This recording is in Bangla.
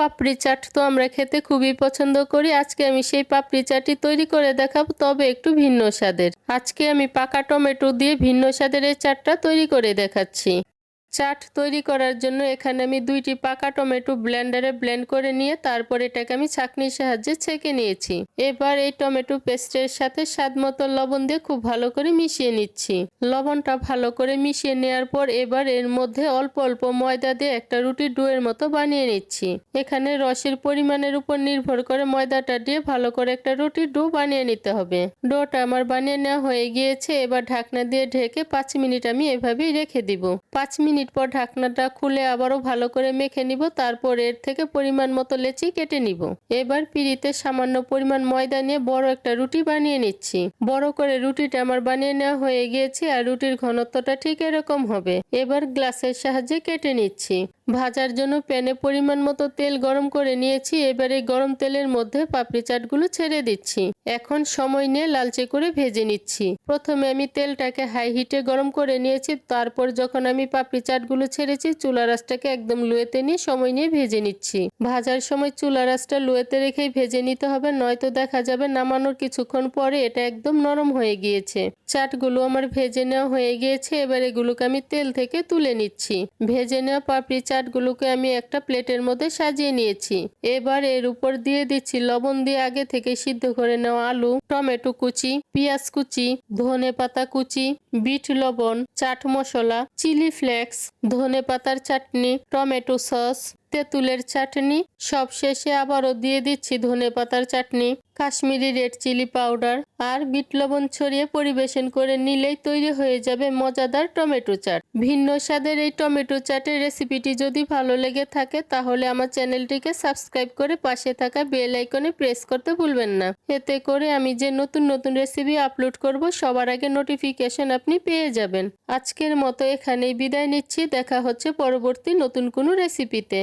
পাপড়ি চাট তো আমরা খেতে খুবই পছন্দ করি। আজকে আমি সেই পাপড়ি চাটি তৈরি করে দেখাবো, তবে একটু ভিন্ন স্বাদের। আজকে আমি পাকা টমেটো দিয়ে ভিন্ন স্বাদের এই চাটটা তৈরি করে দেখাচ্ছি। চাট তৈরি করার জন্য এখানে আমি দুইটি পাকা টমেটো ব্লেন্ডারে ব্লেন্ড করে নিয়ে তারপর এটাকে আমি ছাঁকনির সাহায্যে ছেঁকে নিয়েছি। এবার এই টমেটো পেস্টের সাথে স্বাদ মতো লবণ দিয়ে খুব ভালো করে মিশিয়ে নিচ্ছি। লবণটা ভালো করে মিশিয়ে নেওয়ার পর এবার এর মধ্যে অল্প অল্প ময়দা দিয়ে একটা রুটি ডুয়ের মতো বানিয়ে নিচ্ছি। এখানে রসের পরিমাণের উপর নির্ভর করে ময়দাটা দিয়ে ভালো করে একটা রুটি ডো বানিয়ে নিতে হবে। ডোটা আমার বানিয়ে নেওয়া হয়ে গিয়েছে, এবার ঢাকনা দিয়ে ঢেকে পাঁচ মিনিট আমি এভাবেই রেখে দিব। পাঁচ মিনিট পর ঢাকনাটা খুলে আবারও ভালো করে মেখে নিব, তারপর এর থেকে পরিমাণ মতো লেচি কেটে নিব। এবার পিড়িতে সামান্য পরিমাণ ময়দা নিয়ে বড় একটা রুটি বানিয়ে নিচ্ছি। বড় করে রুটিটা আমার বানিয়ে নেওয়া হয়ে গিয়েছে আর রুটির ঘনত্বটা ঠিক এরকম হবে। এবার গ্লাসের সাহায্যে কেটে নিচ্ছি। ভাজার জন্য প্যানে পরিমাণ মতো তেল গরম করে নিয়েছি, এবার এই গরম তেলের মধ্যে পাপড়ি চাটগুলো ছেড়ে দিচ্ছি। এখন সময় নিয়ে লালচে করে ভেজে নিচ্ছি। প্রথমে আমি তেলটাকে হাই হিটে গরম করে নিয়েছি, তারপর যখন আমি পাপড়ি চাটগুলো ছেড়েছি, চুলা রাসটাকে একদম লুয়েতে নিয়ে সময় নিয়ে ভেজে নিচ্ছি। ভাজার সময় চুলা রাসটা লুয়েতে রেখেই ভেজে নিতে হবে, নয়তো দেখা যাবে নামানোর কিছুক্ষণ পরে এটা একদম নরম হয়ে গিয়েছে। চাটগুলো আমার ভেজে নেওয়া হয়ে গিয়েছে, এবার এগুলোকে আমি তেল থেকে তুলে নিচ্ছি। ভেজে নেওয়া পাপড়ি চাটগুলোকে আমি একটা প্লেটের মধ্যে সাজিয়ে নিয়েছি। এবার এর উপর দিয়ে দিচ্ছি লবণ দিয়ে আগে থেকে সিদ্ধ করে নেওয়া আলু, টমেটো কুচি, পেঁয়াজ কুচি, ধনে পাতা কুচি, বিট লবণ, চাট মশলা, চিলি ফ্লেক্স, ধনে পাতার চাটনি, টমেটো সস তেঁতুলের চাটনি। সব শেষে আবারও দিয়ে দিচ্ছি ধনে পাতার chutney, Kashmiri red chilli powder আর বিট লবণ ছড়িয়ে পরিবেশন করে নিলেই তৈরি হয়ে যাবে মজাদার টমেটো চাট। ভিন্ন স্বাদের এই টমেটো চাটের রেসিপিটি যদি ভালো লেগে থাকে তাহলে আমার চ্যানেলটিকে সাবস্ক্রাইব করে পাশে থাকা বেল আইকনে প্রেস করতে ভুলবেন না। এতে করে আমি যে নতুন নতুন রেসিপি আপলোড করব সবার আগে নোটিফিকেশন আপনি পেয়ে যাবেন। আজকের মতো এখানেই বিদায় নিচ্ছি, দেখা হচ্ছে পরবর্তী নতুন কোনো রেসিপিতে।